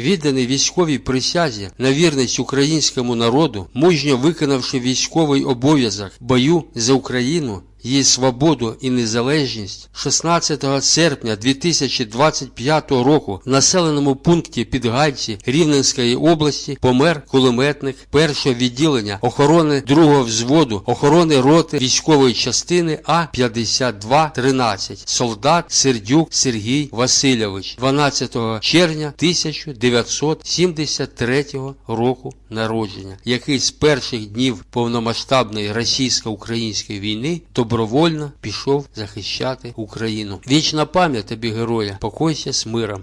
відданий військовій присязі на вірність українському народу, мужньо виконавши військовий обов'язок бою за Україну, її свободу і незалежність 16 серпня 2025 року в населеному пункті Підгайці Рівненської області помер кулеметник першого відділення охорони другого взводу охорони роти військової частини А-5213 солдат Сердюк Сергій Васильович. 12 червня 1973 року народження, який з перших днів повномасштабної російсько-української війни добровольно пішов захищати Україну. Вічна пам'ять тобі, героя, покойся з миром.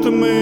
виберуть ми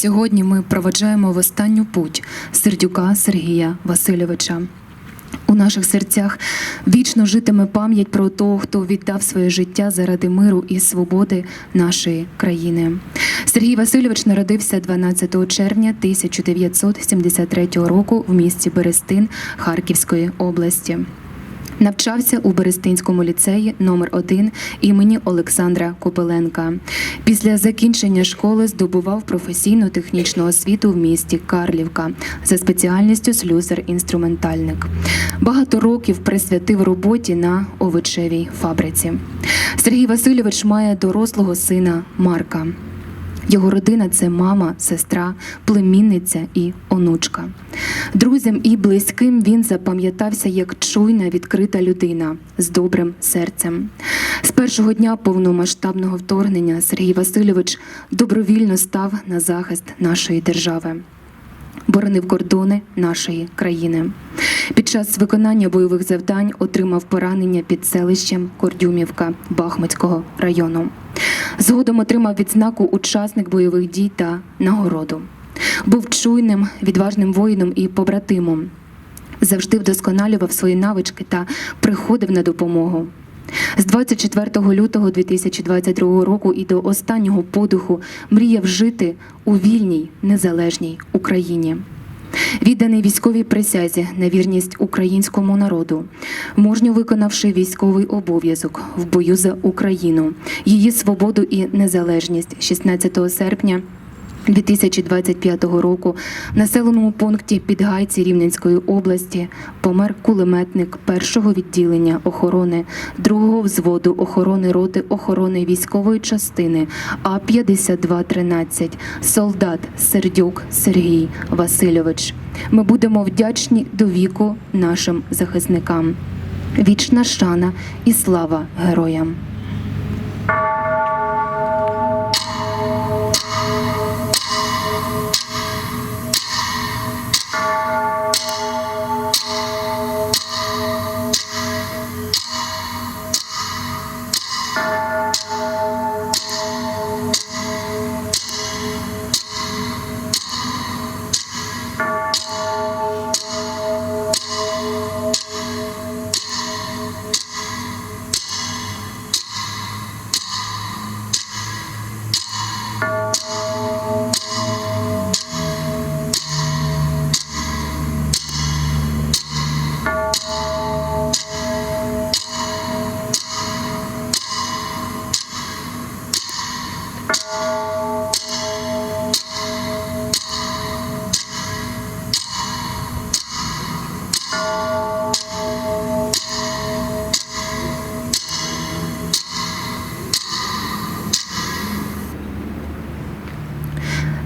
сьогодні ми проведжаємо в останню путь Сердюка Сергія Васильовича. У наших серцях вічно житиме пам'ять про того, хто віддав своє життя заради миру і свободи нашої країни. Сергій Васильович народився 12 червня 1973 року в місті Берестин Харківської області. Навчався у Берестинському ліцеї номер 1 імені Олександра Копеленка. Після закінчення школи здобував професійну технічну освіту в місті Карлівка за спеціальністю слюсар-інструментальник. Багато років присвятив роботі на овочевій фабриці. Сергій Васильович має дорослого сина Марка. Його родина це мама, сестра, племінниця і онучка. Друзям і близьким він запам'ятався як чуйна, відкрита людина з добрим серцем. З першого дня повномасштабного вторгнення Сергій Васильович добровільно став на захист нашої держави. Боронив кордони нашої країни. Під час виконання бойових завдань отримав поранення під селищем Кордюмівка Бахмутського району. Згодом отримав відзнаку учасник бойових дій та нагороду. Був чуйним, відважним воїном і побратимом. Завжди вдосконалював свої навички та приходив на допомогу. З 24 лютого 2022 року і до останнього подиху мріяв жити у вільній незалежній Україні. Відданий військовій присязі на вірність українському народу, мужньо виконавши військовий обов'язок в бою за Україну, її свободу і незалежність. 16 серпня 2025 року в населеному пункті Підгайці Рівненської області помер кулеметник першого відділення охорони другого взводу охорони роти охорони військової частини А 5213 солдат Сердюк Сергій Васильович. Ми будемо вдячні до віку нашим захисникам. Вічна шана і слава героям.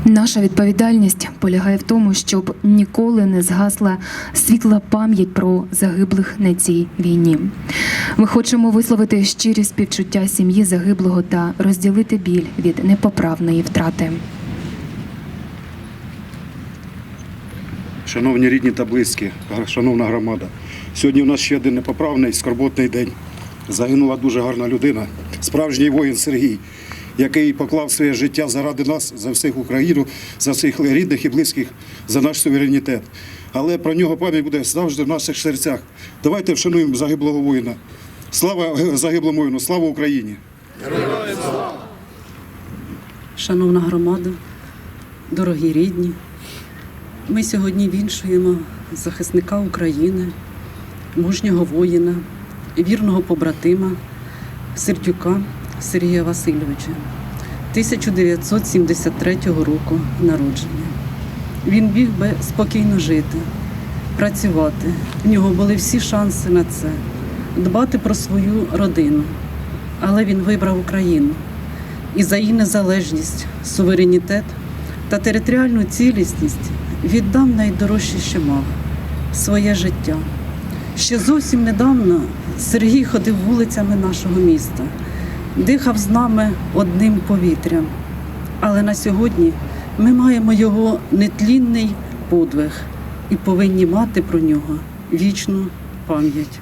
Наша відповідальність полягає в тому, щоб ніколи не згасла світла пам'ять про загиблих на цій війні. Ми хочемо висловити щирі співчуття сім'ї загиблого та розділити біль від непоправної втрати. Шановні рідні та близькі, шановна громада. Сьогодні у нас ще один непоправний скорботний день. Загинула дуже гарна людина, справжній воїн Сергій, який поклав своє життя заради нас, за всіх Україну, за всіх рідних і близьких, за наш суверенітет. Але про нього пам'ять буде завжди в наших серцях. Давайте вшануємо загиблого воїна. Слава загиблому воїну, слава Україні! Шановна громада, дорогі рідні, ми сьогодні віншуємо захисника України, мужнього воїна, вірного побратима Сердюка Сергія Васильовича 1973 року народження. Він міг би спокійно жити, працювати. В нього були всі шанси на це, дбати про свою родину. Але він вибрав Україну і за її незалежність, суверенітет та територіальну цілісність віддав найдорожче, що мав своє життя. Ще зовсім недавно Сергій ходив вулицями нашого міста, дихав з нами одним повітрям. Але на сьогодні ми маємо його нетлінний подвиг і повинні мати про нього вічну пам'ять.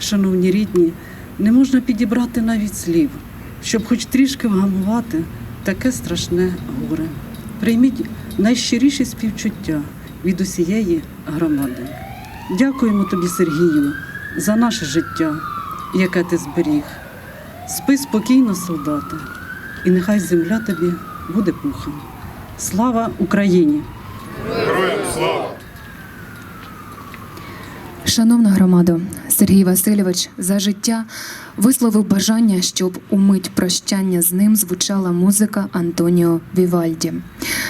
Шановні рідні, не можна підібрати навіть слів, щоб хоч трішки вгамувати таке страшне горе. Прийміть найщиріші співчуття від усієї громади. Дякуємо тобі, Сергію, за наше життя, яке ти зберіг. Спи спокійно, солдати, і нехай земля тобі буде пухом. Слава Україні! Героям слава! Шановна громадо, Сергій Васильович за життя висловив бажання, щоб у мить прощання з ним звучала музика Антоніо Вівальді.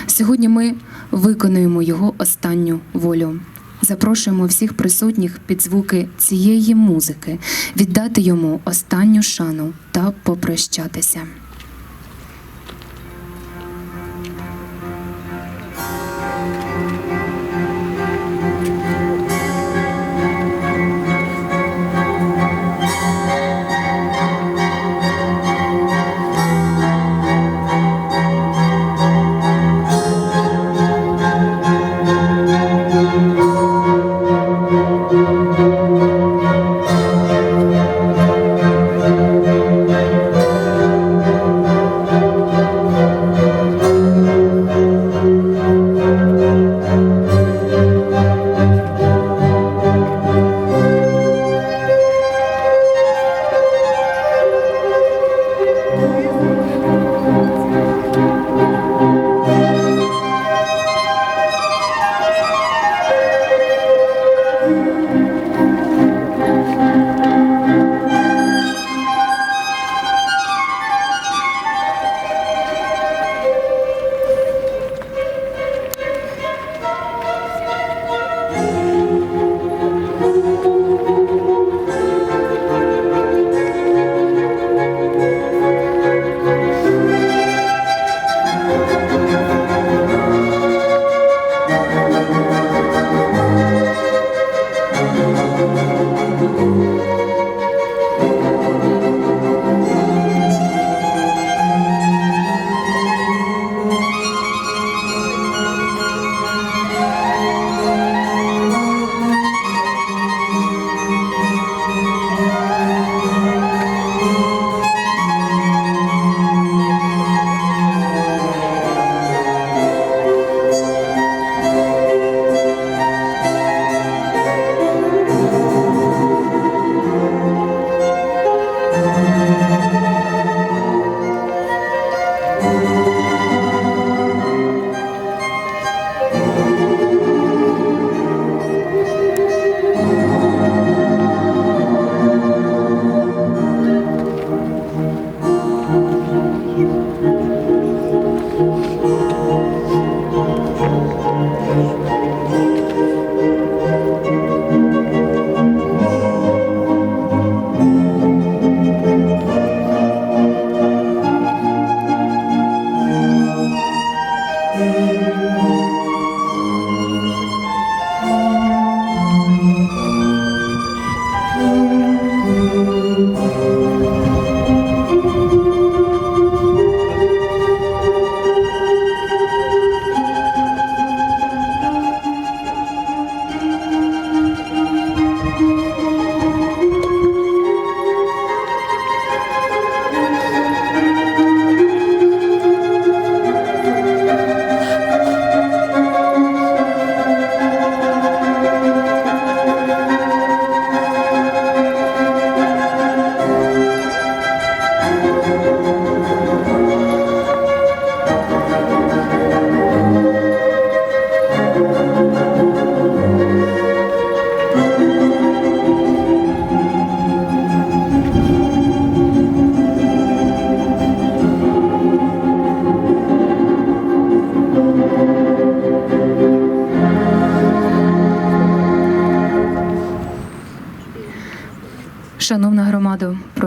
Сьогодні ми виконуємо його останню волю. Запрошуємо всіх присутніх під звуки цієї музики віддати йому останню шану та попрощатися.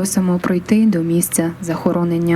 Просимо пройти до місця захоронення.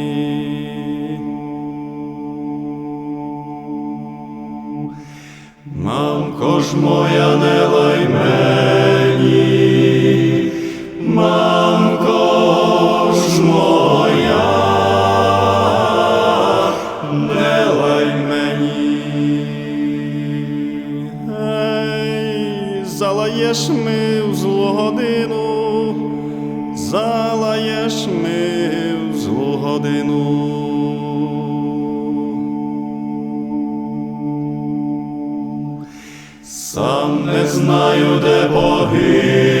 Залаєш ми в злу годину. Сам не знаю, де погину,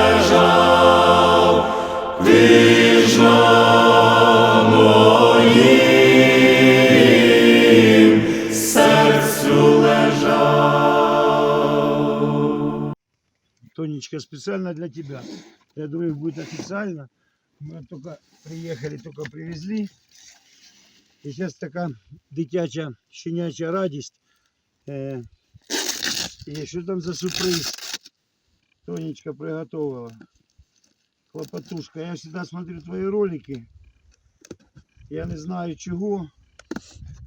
Тонечка, специально для тебя. Я думаю, будет официально. Мы только приехали, только привезли. И сейчас такая дитяча, щеняча радість. Е, і що там за сюрприз? Тонечка приготовила. Хлопотушка. Я всегда смотрю твої ролики. Я не знаю чого.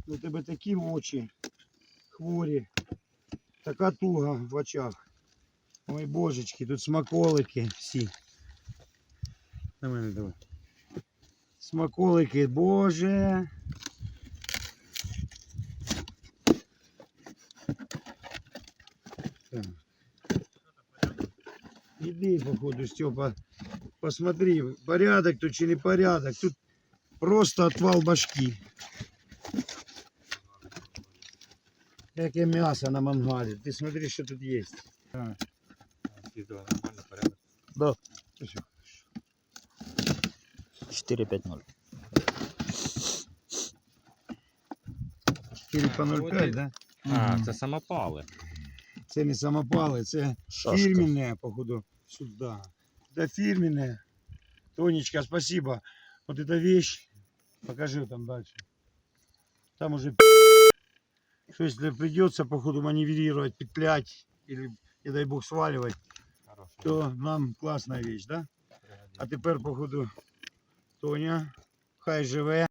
У тебе такі очі хворі. Така туга в очах. Ой, божечки, тут смаколики всі. На мене давай. Смаколики, боже. Так. Іди, походу, Степа. Посмотри, порядок тут чи не порядок. Тут просто отвал башки. Яке м'ясо на мангалі. Ти смотри, що тут є. Так. Да. Всё. 4-5-0. 4 по 0,5, да? А, це самопали. Це не самопали, це Шашка. фірменне, походу, сюда. Да фирменное. Тонечка, спасибо. Вот эта вещь. Покажи там дальше. Там уже что если придется, походу, маневрировать, петлять или, не дай бог, сваливать, то нам класна вещь, да? А тепер, походу, Тоня, хай живе.